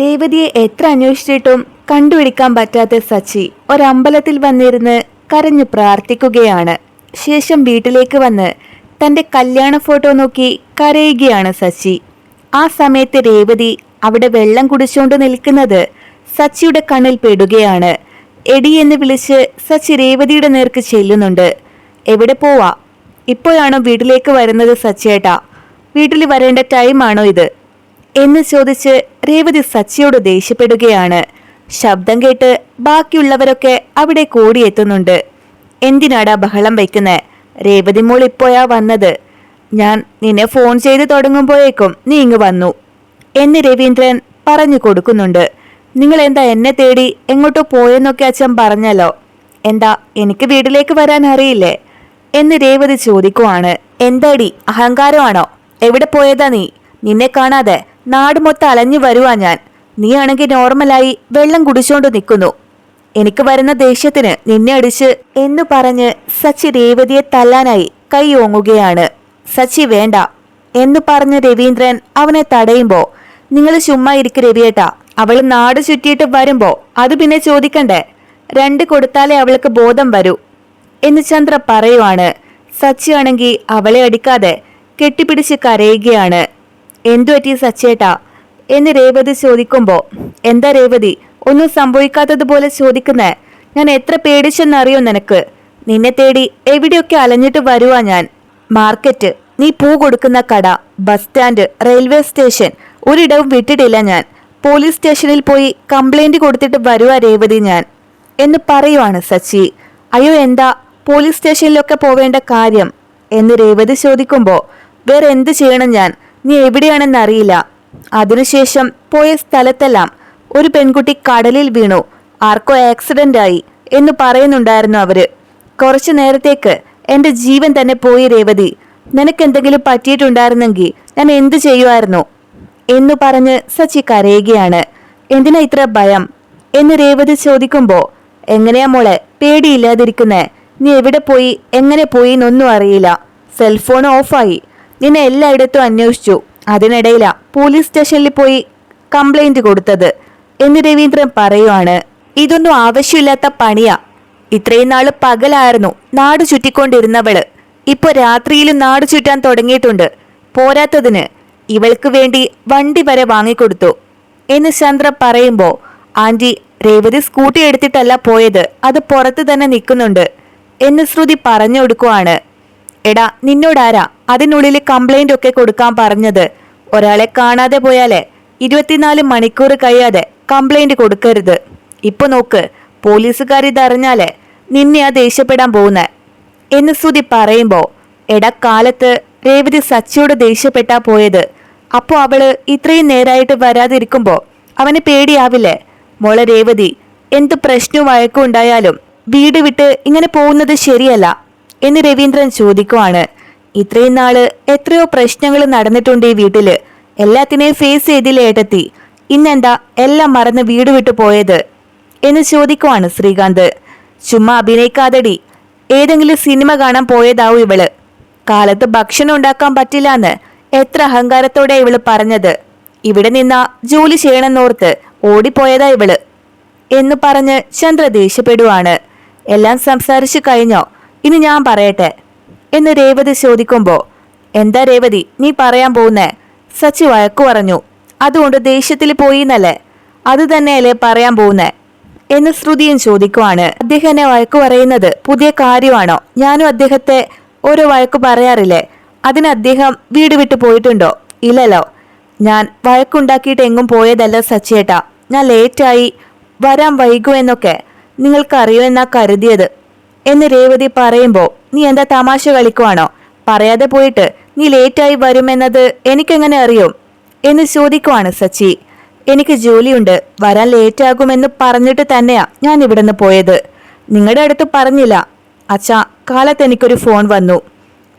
രേവതിയെ എത്ര അന്വേഷിച്ചിട്ടും കണ്ടുപിടിക്കാൻ പറ്റാത്ത സച്ചി ഒരമ്പലത്തിൽ വന്നിരുന്ന് കരഞ്ഞു പ്രാർത്ഥിക്കുകയാണ്. ശേഷം വീട്ടിലേക്ക് വന്ന് തന്റെ കല്യാണ ഫോട്ടോ നോക്കി കരയുകയാണ് സച്ചി. ആ സമയത്ത് രേവതി അവിടെ വെള്ളം കുടിച്ചുകൊണ്ട് നിൽക്കുന്നത് സച്ചിയുടെ കണ്ണിൽ പെടുകയാണ്. എടി എന്ന് വിളിച്ച് സച്ചി രേവതിയുടെ നേർക്ക് ചെല്ലുന്നുണ്ട്. എവിടെ പോവാ? ഇപ്പോഴാണോ വീട്ടിലേക്ക് വരുന്നത് സച്ചിയേട്ടാ വീട്ടിൽ വരേണ്ട ടൈമാണോ ഇത്? എന്ന് ചോദിച്ച് രേവതി സച്ചിയോട് ദേഷ്യപ്പെടുകയാണ്. ശബ്ദം കേട്ട് ബാക്കിയുള്ളവരൊക്കെ അവിടെ കൂടിയെത്തുന്നുണ്ട്. എന്തിനാടാ ബഹളം വയ്ക്കുന്നത് രേവതി മോൾ ഇപ്പോഴാ വന്നത്. ഞാൻ നിന്നെ ഫോൺ ചെയ്ത് തുടങ്ങുമ്പോഴേക്കും നീ ഇങ്ങ് വന്നു എന്ന് രവീന്ദ്രൻ പറഞ്ഞു കൊടുക്കുന്നുണ്ട്. നിങ്ങൾ എന്താ എന്നെ തേടി എങ്ങോട്ടോ പോയെന്നൊക്കെ അച്ഛൻ പറഞ്ഞല്ലോ. എന്താ എനിക്ക് വീട്ടിലേക്ക് വരാൻ അറിയില്ലേ? എന്ന് രേവതി ചോദിക്കുവാണ്. എന്താടി അഹങ്കാരമാണോ? എവിടെ പോയതാ നീ? നിന്നെ കാണാതെ. നാട് മൊത്തം അലഞ്ഞു വരുവാ ഞാൻ. നീ ആണെങ്കിൽ നോർമലായി വെള്ളം കുടിച്ചോണ്ട് നിൽക്കുന്നു. എനിക്ക് വരുന്ന ദേഷ്യത്തിന് നിന്നെ അടിച്ച് എന്ന് പറഞ്ഞ് സച്ചി രേവതിയെ തല്ലാനായി കൈ ഓങ്ങുകയാണ്. സച്ചി വേണ്ട. എന്ന് പറഞ്ഞ് രവീന്ദ്രൻ അവനെ തടയുമ്പോ നിങ്ങൾ ചുമ്മാ ഇരിക്ക് രവിയേട്ടാ. അവൾ നാട് ചുറ്റിയിട്ട് വരുമ്പോ അത് പിന്നെ ചോദിക്കണ്ടേ? രണ്ട് കൊടുത്താലേ അവൾക്ക് ബോധം വരൂ. എന്ന് ചന്ദ്ര പറയുവാണ്. സച്ചി ആണെങ്കിൽ അവളെ അടിക്കാതെ കെട്ടിപ്പിടിച്ച് കരയുകയാണ്. എന്തു പറ്റി സച്ചേട്ടാ? എന്ന് രേവതി ചോദിക്കുമ്പോ എന്താ രേവതി? ഒന്നും സംഭവിക്കാത്തതുപോലെ ചോദിക്കുന്നേ. ഞാൻ എത്ര പേടിച്ചെന്നറിയോ നിനക്ക്? നിന്നെ തേടി എവിടെയൊക്കെ അലഞ്ഞിട്ട് വരുവാ ഞാൻ? മാർക്കറ്റ്. നീ പൂ കൊടുക്കുന്ന കട ബസ് സ്റ്റാൻഡ് റെയിൽവേ സ്റ്റേഷൻ. ഒരിടവും വിട്ടിട്ടില്ല ഞാൻ. പോലീസ് സ്റ്റേഷനിൽ പോയി കംപ്ലൈന്റ് കൊടുത്തിട്ട് വരുവാ രേവതി ഞാൻ. എന്ന് പറയുവാണ് സച്ചി. അയ്യോ എന്താ? പോലീസ് സ്റ്റേഷനിലൊക്കെ പോവേണ്ട കാര്യം? എന്ന് രേവതി ചോദിക്കുമ്പോ വേറെ എന്ത് ചെയ്യണം ഞാൻ? നീ എവിടെയാണെന്ന് അറിയില്ല. അതിനുശേഷം പോയ സ്ഥലത്തെല്ലാം ഒരു പെൺകുട്ടി കടലിൽ വീണു. ആർക്കോ ആക്സിഡന്റ് ആയി എന്ന് പറയുന്നുണ്ടായിരുന്നു അവർ. കുറച്ചു നേരത്തേക്ക് എന്റെ ജീവൻ തന്നെ പോയി രേവതി. നിനക്ക് എന്തെങ്കിലും പറ്റിയിട്ടുണ്ടായിരുന്നെങ്കിൽ ഞാൻ എന്തു ചെയ്യുമായിരുന്നു? എന്നു പറഞ്ഞ് സച്ചി കരയുകയാണ്. എന്തിനാ ഇത്ര ഭയം? എന്ന് രേവതി ചോദിക്കുമ്പോ എങ്ങനെയാ മോളെ? പേടിയില്ലാതിരിക്കുന്നേ. നീ എവിടെ പോയി? എങ്ങനെ പോയി എന്നൊന്നും അറിയില്ല. സെൽഫോൺ ഓഫായി നിന്നെ എല്ലായിടത്തും അന്വേഷിച്ചു. അതിനിടയിലാ പോലീസ് സ്റ്റേഷനിൽ പോയി കംപ്ലൈന്റ് കൊടുത്തത്. എന്ന് രവീന്ദ്രൻ പറയുവാണ് ഇതൊന്നും ആവശ്യമില്ലാത്ത പണിയാ. ഇത്രയും നാൾ പകലായിരുന്നു നാട് ചുറ്റിക്കൊണ്ടിരുന്നവൾ. ഇപ്പൊ രാത്രിയിലും നാട് ചുറ്റാൻ തുടങ്ങിയിട്ടുണ്ട്. പോരാത്തതിന് ഇവൾക്ക് വേണ്ടി വണ്ടി വരെ വാങ്ങിക്കൊടുത്തു. എന്ന് ചന്ദ്ര പറയുമ്പോ ആന്റി രേവതി സ്കൂട്ടി എടുത്തിട്ടല്ല പോയത്. അത് പുറത്ത് തന്നെ നിൽക്കുന്നുണ്ട്. എന്ന് ശ്രുതി പറഞ്ഞു കൊടുക്കുവാണ്. എടാ നിന്നോടാരാ? അതിനുള്ളിൽ കംപ്ലൈന്റ് ഒക്കെ കൊടുക്കാൻ പറഞ്ഞത്. ഒരാളെ കാണാതെ പോയാലേ ഇരുപത്തിനാല് മണിക്കൂർ കഴിയാതെ കംപ്ലൈന്റ് കൊടുക്കരുത്. ഇപ്പൊ നോക്ക് പോലീസുകാർ ഇതറിഞ്ഞാലേ ആ ദേഷ്യപ്പെടാൻ പോകുന്നേ. എന്ന് ശ്രുതി പറയുമ്പോ എടാ കാലത്ത് രേവതി സച്ചിയോട് ദേഷ്യപ്പെട്ടാ പോയത്. അപ്പോ അവൾ ഇത്രയും നേരായിട്ട് വരാതിരിക്കുമ്പോ അവന് പേടിയാവില്ലേ? മോളെ രേവതി എന്ത് പ്രശ്നവും വഴക്കും ഉണ്ടായാലും വീട് വിട്ട് ഇങ്ങനെ പോകുന്നത് ശരിയല്ല. എന്ന് രവീന്ദ്രൻ ചോദിക്കുവാണ്. ഇത്രയും നാൾ എത്രയോ പ്രശ്നങ്ങൾ നടന്നിട്ടുണ്ട് ഈ വീട്ടിൽ. എല്ലാത്തിനെയും ഫേസ് ചെയ്തില്ലേ ഏട്ടത്തി. ഇന്നെന്താ എല്ലാം മറന്ന് വീട് വിട്ടു പോയത്? എന്ന് ചോദിക്കുവാണ് ശ്രീകാന്ത്. ചുമ്മാ അഭിനയിക്കാതെടി. ഏതെങ്കിലും സിനിമ കാണാൻ പോയതാവും ഇവൾ. കാലത്ത് ഭക്ഷണം ഉണ്ടാക്കാൻ പറ്റില്ലാന്ന് എത്ര അഹങ്കാരത്തോടെ ഇവൾ പറഞ്ഞത്. ഇവിടെ നിന്നാ ജോലി ചെയ്യണമെന്നോർത്ത് ഓടിപ്പോയതാ ഇവൾ. എന്ന് പറഞ്ഞ് ചന്ദ്ര ദേഷ്യപ്പെടുവാണ്. എല്ലാം സംസാരിച്ചു കഴിഞ്ഞോ? ഇനി ഞാൻ പറയട്ടെ. എന്ന് രേവതി ചോദിക്കുമ്പോ എന്താ രേവതി നീ പറയാൻ പോകുന്നേ? സച്ചി വഴക്കു പറഞ്ഞു അതുകൊണ്ട് ദേഷ്യത്തിൽ പോയി എന്നല്ലേ അത് തന്നെയല്ലേ പറയാൻ പോകുന്നേ? എന്ന് ശ്രുതിയും ചോദിക്കുവാണ്. അദ്ദേഹം എന്നെ വഴക്കു പറയുന്നത് പുതിയ കാര്യമാണോ? ഞാനും അദ്ദേഹത്തെ ഓരോ വഴക്കു പറയാറില്ലേ? അതിന് അദ്ദേഹം വീട് വിട്ട് പോയിട്ടുണ്ടോ? ഇല്ലല്ലോ. ഞാൻ വഴക്കുണ്ടാക്കിയിട്ട് എങ്ങും പോയതല്ല സച്ചിയേട്ടാ ഞാൻ ലേറ്റായി വരാൻ വൈകുമെന്നൊക്കെ എന്നൊക്കെ. നിങ്ങൾക്ക് അറിയുമെന്നാ കരുതിയത്. എന്ന് രേവതി പറയുമ്പോ നീ എന്താ തമാശ കളിക്കുവാണോ? പറയാതെ പോയിട്ട് നീ ലേറ്റായി വരുമെന്നത് എനിക്കെങ്ങനെ അറിയും? എന്ന് ചോദിക്കുവാണ് സച്ചി. എനിക്ക് ജോലിയുണ്ട് വരാൻ ലേറ്റാകുമെന്ന് പറഞ്ഞിട്ട് തന്നെയാ ഞാൻ ഇവിടുന്ന് പോയത്. നിങ്ങളുടെ അടുത്ത് പറഞ്ഞില്ല. അച്ഛാ കാലത്ത് എനിക്കൊരു ഫോൺ വന്നു.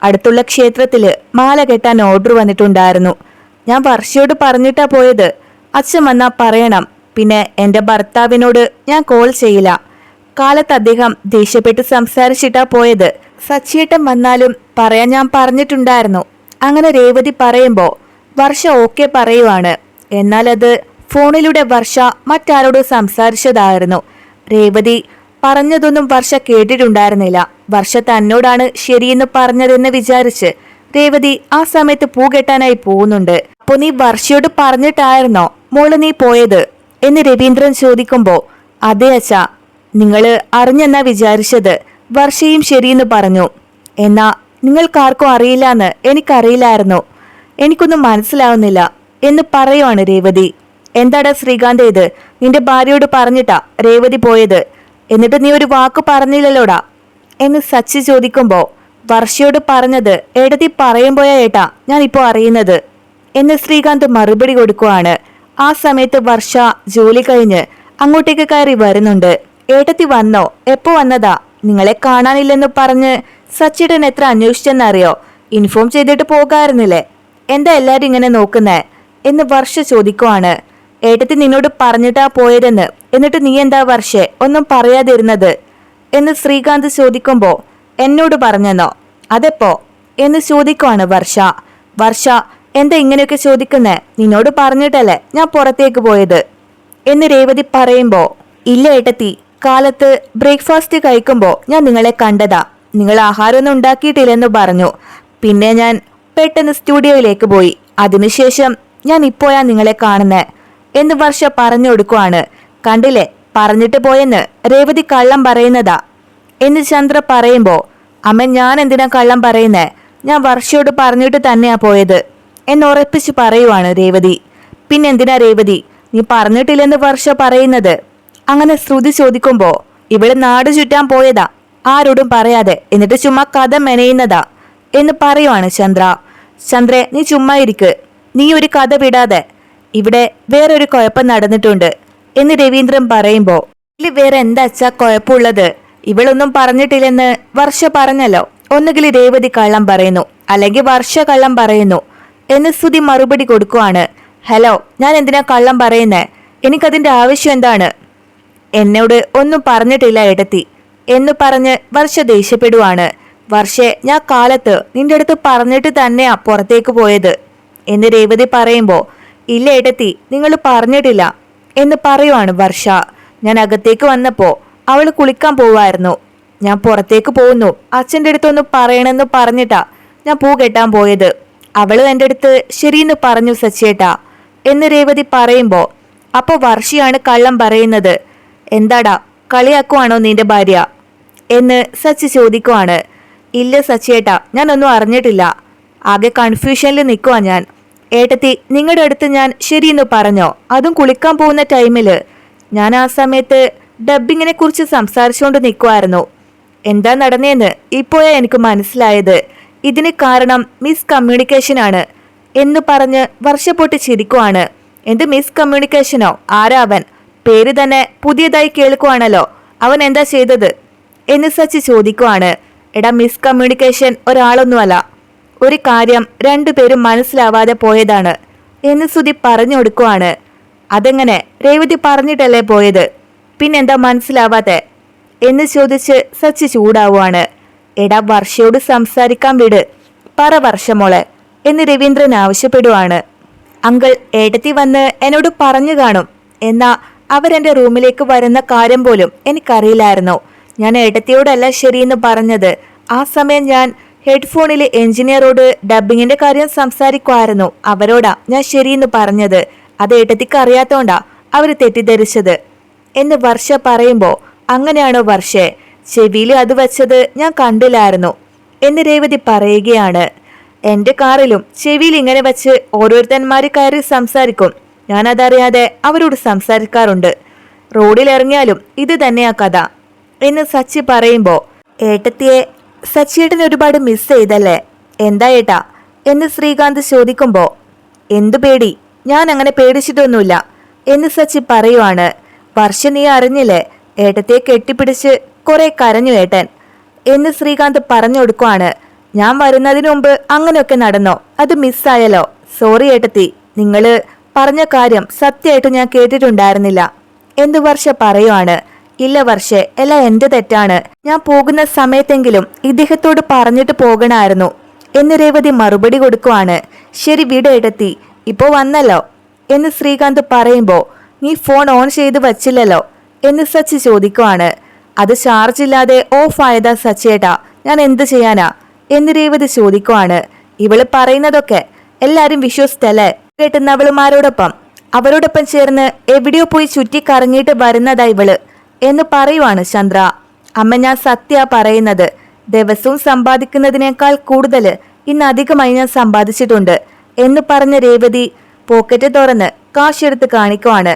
അടുത്തുള്ള ക്ഷേത്രത്തിൽ മാല കെട്ടാൻ ഓർഡർ വന്നിട്ടുണ്ടായിരുന്നു. ഞാൻ വർഷയോട് പറഞ്ഞിട്ടാ പോയത്. അച്ഛൻ വന്നാ പറയണം. പിന്നെ എന്റെ ഭർത്താവിനോട് ഞാൻ കോൾ ചെയ്യില്ല. കാലത്ത് അദ്ദേഹം ദേഷ്യപ്പെട്ട് സംസാരിച്ചിട്ടാ പോയത്. സച്ചിയേട്ടൻ വന്നാലും പറയാൻ ഞാൻ പറഞ്ഞിട്ടുണ്ടായിരുന്നു. അങ്ങനെ രേവതി പറയുമ്പോൾ വർഷ ഓക്കെ പറയുവാണ്. എന്നാൽ അത് ഫോണിലൂടെ വർഷ മറ്റാരോട് സംസാരിച്ചതായിരുന്നു. രേവതി പറഞ്ഞതൊന്നും വർഷ കേട്ടിട്ടുണ്ടായിരുന്നില്ല. വർഷ തന്നോടാണ് ശരിയെന്ന് പറഞ്ഞതെന്ന് വിചാരിച്ച് രേവതി ആ സമയത്ത് പൂ കെട്ടാനായി പോകുന്നുണ്ട്. അപ്പൊ നീ വർഷയോട് പറഞ്ഞിട്ടായിരുന്നോ മോൾ നീ പോയത്? എന്ന് രവീന്ദ്രൻ ചോദിക്കുമ്പോ അതെ അച്ഛാ. നിങ്ങൾ അറിഞ്ഞെന്നാ വിചാരിച്ചത്. വർഷയും ശരിയെന്ന് പറഞ്ഞു. എന്നാ നിങ്ങൾക്കാർക്കും അറിയില്ല എന്ന് എനിക്കറിയില്ലായിരുന്നു. എനിക്കൊന്നും മനസ്സിലാവുന്നില്ല എന്ന് പറയുവാണ് രേവതി. എന്താടാ ശ്രീകാന്ത് ഇത്? നിന്റെ ഭാര്യയോട് പറഞ്ഞിട്ടാ രേവതി പോയത്. എന്നിട്ട് നീ ഒരു വാക്ക് പറഞ്ഞില്ലല്ലോടാ? എന്ന് സച്ചി ചോദിക്കുമ്പോൾ വർഷയോട് പറഞ്ഞത് എടതി പറയുമ്പോയാ ഏട്ടാ ഞാൻ ഇപ്പോ അറിയുന്നത്. എന്ന് ശ്രീകാന്ത് മറുപടി കൊടുക്കുവാണ്. ആ സമയത്ത് വർഷ ജോലി കഴിഞ്ഞ് അങ്ങോട്ടേക്ക് കയറി വരുന്നുണ്ട്. ഏട്ടത്തി വന്നോ? എപ്പോ വന്നതാ? നിങ്ങളെ കാണാനില്ലെന്ന് പറഞ്ഞ് സച്ചിടൻ എത്ര അന്വേഷിച്ചെന്നറിയോ? ഇൻഫോം ചെയ്തിട്ട് പോകാറുന്നില്ലേ എന്താ എല്ലാരും ഇങ്ങനെ നോക്കുന്നേ? എന്ന് വർഷ ചോദിക്കുവാണ്. ഏട്ടത്തി നിന്നോട് പറഞ്ഞിട്ടാ പോയതെന്ന്. എന്നിട്ട് നീ എന്താ വർഷേ? ഒന്നും പറയാതിരുന്നത്? എന്ന് ശ്രീകാന്ത് ചോദിക്കുമ്പോ എന്നോട് പറഞ്ഞെന്നോ? അതെപ്പോ? എന്ന് ചോദിക്കുവാണ് വർഷ. വർഷ എന്താ ഇങ്ങനെയൊക്കെ ചോദിക്കുന്നേ? നിന്നോട് പറഞ്ഞിട്ടല്ലേ ഞാൻ പുറത്തേക്ക് പോയത്? എന്ന് രേവതി പറയുമ്പോ ഇല്ല ഏട്ടത്തി കാലത്ത് ബ്രേക്ക്ഫാസ്റ്റ് കഴിക്കുമ്പോൾ ഞാൻ നിങ്ങളെ കണ്ടതാ. നിങ്ങൾ ആഹാരമൊന്നും ഉണ്ടാക്കിയിട്ടില്ലെന്ന് പറഞ്ഞു. പിന്നെ ഞാൻ പെട്ടെന്ന് സ്റ്റുഡിയോയിലേക്ക് പോയി. അതിനുശേഷം ഞാൻ ഇപ്പോഴാ നിങ്ങളെ കാണുന്നേ എന്ന് വർഷ പറഞ്ഞു കൊടുക്കുവാണ്. കണ്ടില്ലേ? പറഞ്ഞിട്ട് പോയെന്ന് രേവതി കള്ളം പറയുന്നതാ. എന്ന് ചന്ദ്ര പറയുമ്പോൾ അമ്മ ഞാൻ എന്തിനാ കള്ളം പറയുന്നേ? ഞാൻ വർഷയോട് പറഞ്ഞിട്ട് തന്നെയാ പോയത് എന്ന് ഉറപ്പിച്ച് പറയുവാണ് രേവതി. പിന്നെന്തിനാ രേവതി? നീ പറഞ്ഞിട്ടില്ലെന്ന് വർഷ പറയുന്നത്. അങ്ങനെ ശ്രുതി ചോദിക്കുമ്പോ ഇവിടെ നാട് ചുറ്റാൻ പോയതാ. ആരോടും പറയാതെ. എന്നിട്ട് ചുമ്മാ കഥ മെനയുന്നതാ. എന്ന് പറയുവാണ് ചന്ദ്ര. ചന്ദ്രെ നീ ചുമ്മാ ഇരിക്ക്. നീ ഒരു കഥ വിടാതെ. ഇവിടെ വേറൊരു കുഴപ്പം നടന്നിട്ടുണ്ട്. എന്ന് രവീന്ദ്രൻ പറയുമ്പോ ഇതിൽ വേറെ എന്താ അച്ഛാ കുഴപ്പമുള്ളത്? ഇവളൊന്നും പറഞ്ഞിട്ടില്ലെന്ന് വർഷ പറഞ്ഞല്ലോ. ഒന്നുകിൽ രേവതി കള്ളം പറയുന്നു അല്ലെങ്കിൽ വർഷ കള്ളം പറയുന്നു. എന്ന് സ്തുതി മറുപടി കൊടുക്കുവാണ്. ഹലോ ഞാൻ എന്തിനാ കള്ളം പറയുന്നേ? എനിക്കതിന്റെ ആവശ്യം എന്താണ്? എന്നോട് ഒന്നും പറഞ്ഞിട്ടില്ല എടത്തി എന്ന് പറഞ്ഞ് വർഷ ദേഷ്യപ്പെടുവാണ്. വർഷെ ഞാൻ കാലത്ത് നിന്റെ അടുത്ത് പറഞ്ഞിട്ട് തന്നെയാ പുറത്തേക്ക് പോയത്. എന്ന് രേവതി പറയുമ്പോൾ ഇല്ല എടത്തി നിങ്ങൾ പറഞ്ഞിട്ടില്ല എന്ന് പറയുവാണ് വർഷ. ഞാൻ അകത്തേക്ക് വന്നപ്പോൾ അവൾ കുളിക്കാൻ പോവായിരുന്നു. ഞാൻ പുറത്തേക്ക് പോകുന്നു. അച്ഛന്റെ അടുത്തൊന്ന് പറയണമെന്ന് പറഞ്ഞിട്ടാ ഞാൻ പൂ കെട്ടാൻ പോയത്. അവൾ എന്റെ അടുത്ത് ശരിയെന്ന് പറഞ്ഞു സച്ചേട്ടാ. എന്ന് രേവതി പറയുമ്പോൾ അപ്പോൾ വർഷയാണ് കള്ളം പറയുന്നത്. എന്താടാ കളിയാക്കുവാണോ നിന്റെ ഭാര്യ? എന്ന് സച്ചി ചോദിക്കുവാണ്. ഇല്ല സച്ചിയേട്ടാ ഞാനൊന്നും അറിഞ്ഞിട്ടില്ല. ആകെ കൺഫ്യൂഷനിൽ നിൽക്കുവാ ഞാൻ. ഏട്ടത്തി നിങ്ങളുടെ അടുത്ത് ഞാൻ ശരിയെന്ന് പറഞ്ഞോ? അതും കുളിക്കാൻ പോകുന്ന ടൈമിൽ. ഞാൻ ആ സമയത്ത് ഡബ്ബിങ്ങിനെ കുറിച്ച് സംസാരിച്ചുകൊണ്ട് നിൽക്കുമായിരുന്നു എന്താ നടന്നേന്ന് ഇപ്പോഴാ എനിക്ക് മനസ്സിലായത്. ഇതിന് കാരണം മിസ് കമ്മ്യൂണിക്കേഷൻ ആണ് എന്ന് പറഞ്ഞ് വർഷപ്പൊട്ട് ചിരിക്കുവാണ്. എന്ത് മിസ് കമ്മ്യൂണിക്കേഷനോ? ആരാ അവൻ? പേര് തന്നെ പുതിയതായി കേൾക്കുവാണല്ലോ. അവൻ എന്താ ചെയ്തത്? എന്ന് സച്ചി ചോദിക്കുവാണ്. എടാ മിസ് കമ്മ്യൂണിക്കേഷൻ ഒരാളൊന്നുമല്ല. ഒരു കാര്യം രണ്ടുപേരും മനസ്സിലാവാതെ പോയതാണ് എന്ന് സുധി പറഞ്ഞു കൊടുക്കുവാണ്. അതെങ്ങനെ? രേവതി പറഞ്ഞിട്ടല്ലേ പോയത്? പിന്നെന്താ മനസ്സിലാവാത്തെ എന്ന് ചോദിച്ച് സച്ചി ചൂടാവുകയാണ് എടാ വർഷയോട് സംസാരിക്കാൻ വിട്. പറ വർഷമോളെ എന്ന് രവീന്ദ്രൻ ആവശ്യപ്പെടുവാണ്. അങ്കിൾ ഏട്ടത്തി വന്ന് എന്നോട് പറഞ്ഞു കാണും. എന്നാ അവരെന്റെ റൂമിലേക്ക് വരുന്ന കാര്യം പോലും എനിക്കറിയില്ലായിരുന്നു. ഞാൻ ഏട്ടത്തിയോടല്ല ശരിയെന്ന് പറഞ്ഞത്. ആ സമയം ഞാൻ ഹെഡ്ഫോണിലെ എഞ്ചിനീയറോട് ഡബിങ്ങിന്റെ കാര്യം സംസാരിക്കുമായിരുന്നു. അവരോടാ ഞാൻ ശരിയെന്ന് പറഞ്ഞത്. അത് ഏട്ടത്തിക്ക് അറിയാത്തോണ്ടാ അവർ തെറ്റിദ്ധരിച്ചത്. എന്ന് വർഷ പറയുമ്പോൾ അങ്ങനെയാണോ വർഷേ ചെവിയിൽ അത് വച്ചത് ഞാൻ കണ്ടില്ലായിരുന്നു എന്ന് രേവതി പറയുകയാണ്. എന്റെ കാറിലും ചെവിയിൽ ഇങ്ങനെ വച്ച് ഓരോരുത്തന്മാര് കയറി സംസാരിക്കും. ഞാൻ അതറിയാതെ അവരോട് സംസാരിക്കാറുണ്ട്. റോഡിലിറങ്ങിയാലും ഇത് തന്നെയാ കഥ. എന്ന് സച്ചി പറയുമ്പോ ഏട്ടത്തിയെ സച്ചിയേട്ടൻ ഒരുപാട് മിസ് ചെയ്തല്ലേ? എന്താ ഏട്ടാ? എന്ന് ശ്രീകാന്ത് ചോദിക്കുമ്പോൾ എന്തു പേടി? ഞാൻ അങ്ങനെ പേടിച്ചിട്ടൊന്നുമില്ല. എന്ന് സച്ചി പറയുവാണ് വർഷ നീ അറിഞ്ഞില്ലേ? ഏട്ടത്തെ കെട്ടിപ്പിടിച്ച് കുറെ കരഞ്ഞു ഏട്ടൻ. എന്ന് ശ്രീകാന്ത് പറഞ്ഞു കൊടുക്കുവാണ് ഞാൻ വരുന്നതിന് മുമ്പ് അങ്ങനെയൊക്കെ നടന്നോ? അത് മിസ്സായല്ലോ സോറി ഏട്ടത്തി നിങ്ങൾ പറഞ്ഞ കാര്യം സത്യമായിട്ട് ഞാൻ കേട്ടിട്ടുണ്ടായിരുന്നില്ല. എന്തു വർഷ പറയുവാണ്? ഇല്ല വർഷേ എല്ലാം എന്റെ തെറ്റാണ്. ഞാൻ പോകുന്ന സമയത്തെങ്കിലും ഇദ്ദേഹത്തോട് പറഞ്ഞിട്ട് പോകണമായിരുന്നു എന്ന് രേവതി മറുപടി കൊടുക്കുവാണ്. ശരി വീട് എടുത്തി. വന്നല്ലോ. എന്ന് ശ്രീകാന്ത് പറയുമ്പോ നീ ഫോൺ ഓൺ ചെയ്ത് വച്ചില്ലല്ലോ? എന്ന് സച്ചി ചോദിക്കുവാണ്. അത് ചാർജ് ഇല്ലാതെ ഓഫ് ആയതാ സച്ചിയേട്ടാ ഞാൻ എന്ത് ചെയ്യാനാ? എന്ന് രേവതി ചോദിക്കുവാണ്. ഇവൾ പറയുന്നതൊക്കെ എല്ലാരും വിശ്വസിച്ചല്ലേ? കേട്ടുന്ന അവളുമാരോടൊപ്പം അവരോടൊപ്പം ചേർന്ന് എവിടെയോ പോയി ചുറ്റി കറങ്ങിയിട്ട് വരുന്നതാ ഇവൾ എന്ന് പറയുവാണ് ചന്ദ്ര. അമ്മ ഞാൻ സത്യ പറയുന്നത്. ദിവസവും സമ്പാദിക്കുന്നതിനേക്കാൾ കൂടുതൽ ഇന്ന് അധികമായി ഞാൻ സമ്പാദിച്ചിട്ടുണ്ട് എന്ന് പറഞ്ഞ രേവതി പോക്കറ്റ് തുറന്ന് കാശെടുത്ത് കാണിക്കുവാണ്.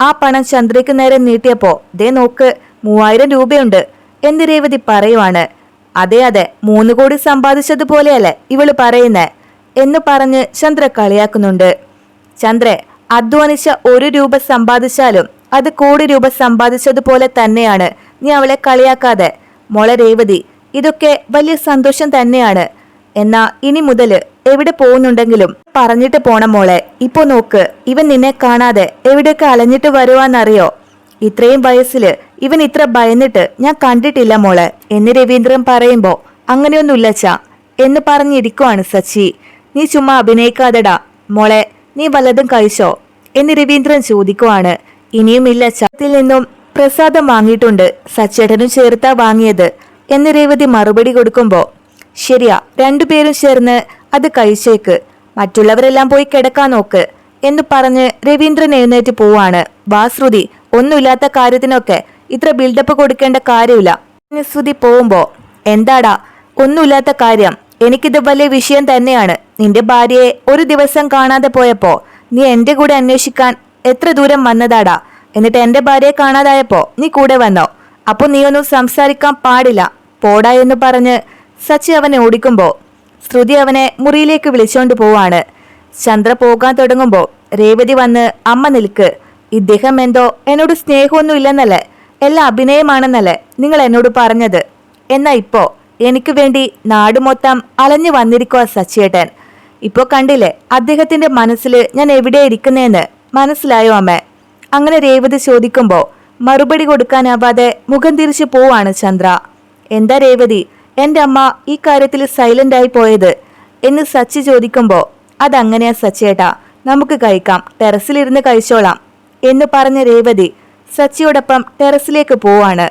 ആ പണം ചന്ദ്രയ്ക്ക് നേരെ നീട്ടിയപ്പോ ദേ നോക്ക് മൂവായിരം രൂപയുണ്ട് എന്ന് രേവതി പറയുവാണ്. അതെ അതെ മൂന്ന് കോടി സമ്പാദിച്ചതുപോലെയല്ലേ ഇവൾ പറയുന്നേ? എന്ന് പറഞ്ഞ് ചന്ദ്ര കളിയാക്കുന്നുണ്ട്. ചന്ദ്ര അധ്വാനിച്ച ഒരു രൂപ സമ്പാദിച്ചാലും അത് കോടി രൂപ സമ്പാദിച്ചതുപോലെ തന്നെയാണ് നീ അവളെ കളിയാക്കാതെ. മോളെ രേവതി ഇതൊക്കെ വലിയ സന്തോഷം തന്നെയാണ്. എന്നാ ഇനി മുതൽ എവിടെ പോകുന്നുണ്ടെങ്കിലും പറഞ്ഞിട്ട് പോണം മോളെ. ഇപ്പൊ നോക്ക് ഇവൻ നിന്നെ കാണാതെ എവിടെയൊക്കെ അലഞ്ഞിട്ട് വരുവാന്നറിയോ? ഇത്രയും വയസ്സിൽ ഇവൻ ഇത്ര ഭയന്നിട്ട് ഞാൻ കണ്ടിട്ടില്ല മോളെ. എന്ന് രവീന്ദ്രൻ പറയുമ്പോ അങ്ങനെയൊന്നുമില്ലച്ച എന്ന് പറഞ്ഞിരിക്കുവാണ് സച്ചി. നീ ചുമ്മാ അഭിനയിക്കാതെടാ. മോളെ നീ വല്ലതും കഴിച്ചോ? എന്ന് രവീന്ദ്രൻ ചോദിക്കുവാണ്. ഇനിയും ഇല്ല ചത്തിൽ നിന്നും പ്രസാദം വാങ്ങിയിട്ടുണ്ട്. സച്ചേട്ടനും ചേർത്താ വാങ്ങിയത് എന്ന് രേവതി മറുപടി കൊടുക്കുമ്പോ ശരിയാ രണ്ടുപേരും ചേർന്ന് അത് കഴിച്ചേക്ക്. മറ്റുള്ളവരെല്ലാം പോയി കിടക്കാൻ നോക്ക് എന്ന് പറഞ്ഞ് രവീന്ദ്രൻ എഴുന്നേറ്റ് പോവാണ്. വാ ശ്രുതി ഒന്നുമില്ലാത്ത കാര്യത്തിനൊക്കെ ഇത്ര ബിൽഡപ്പ് കൊടുക്കേണ്ട കാര്യമില്ല. ശ്രുതി പോകുമ്പോ എന്താടാ ഒന്നുമില്ലാത്ത കാര്യം. എനിക്കിത് വലിയ വിഷയം തന്നെയാണ്. നിന്റെ ഭാര്യയെ ഒരു ദിവസം കാണാതെ പോയപ്പോ നീ എന്റെ കൂടെ അന്വേഷിക്കാൻ എത്ര ദൂരം വന്നതാടാ? എന്നിട്ട് എന്റെ ഭാര്യയെ കാണാതായപ്പോ നീ കൂടെ വന്നോ? അപ്പൊ നീ ഒന്നും സംസാരിക്കാൻ പാടില്ല. പോടാ എന്ന് പറഞ്ഞ് സച്ചി അവനെ ഓടിക്കുമ്പോ ശ്രുതി അവനെ മുറിയിലേക്ക് വിളിച്ചോണ്ട് പോവാണ്. ചന്ദ്ര പോകാൻ തുടങ്ങുമ്പോ രേവതി വന്ന് അമ്മ നിൽക്ക്. ഇദ്ദേഹം എന്തോ എന്നോട് സ്നേഹമൊന്നും ഇല്ലെന്നല്ലേ എല്ലാ അഭിനയമാണെന്നല്ലേ നിങ്ങൾ എന്നോട് പറഞ്ഞത്? എന്നാ ഇപ്പോ എനിക്ക് വേണ്ടി നാട് മൊത്തം അലഞ്ഞു വന്നിരിക്കുക സച്ചിയേട്ടൻ ഇപ്പോ കണ്ടില്ലേ അദ്ദേഹത്തിന്റെ മനസ്സിൽ ഞാൻ എവിടെ ഇരിക്കുന്നേന്ന് മനസ്സിലായോ അമ്മ? അങ്ങനെ രേവതി ചോദിക്കുമ്പോൾ മറുപടി കൊടുക്കാനാവാതെ മുഖം തിരിച്ചു പോവാണ് ചന്ദ്ര. എന്താ രേവതി എന്റെ അമ്മ ഈ കാര്യത്തിൽ സൈലന്റ് ആയി പോയത്? എന്ന് സച്ചി ചോദിക്കുമ്പോ അതങ്ങനെയാ സച്ചേട്ടാ നമുക്ക് കഴിക്കാം ടെറസിലിരുന്ന് കഴിച്ചോളാം എന്ന് പറഞ്ഞ രേവതി സച്ചിയോടൊപ്പം ടെറസിലേക്ക് പോവാണ്.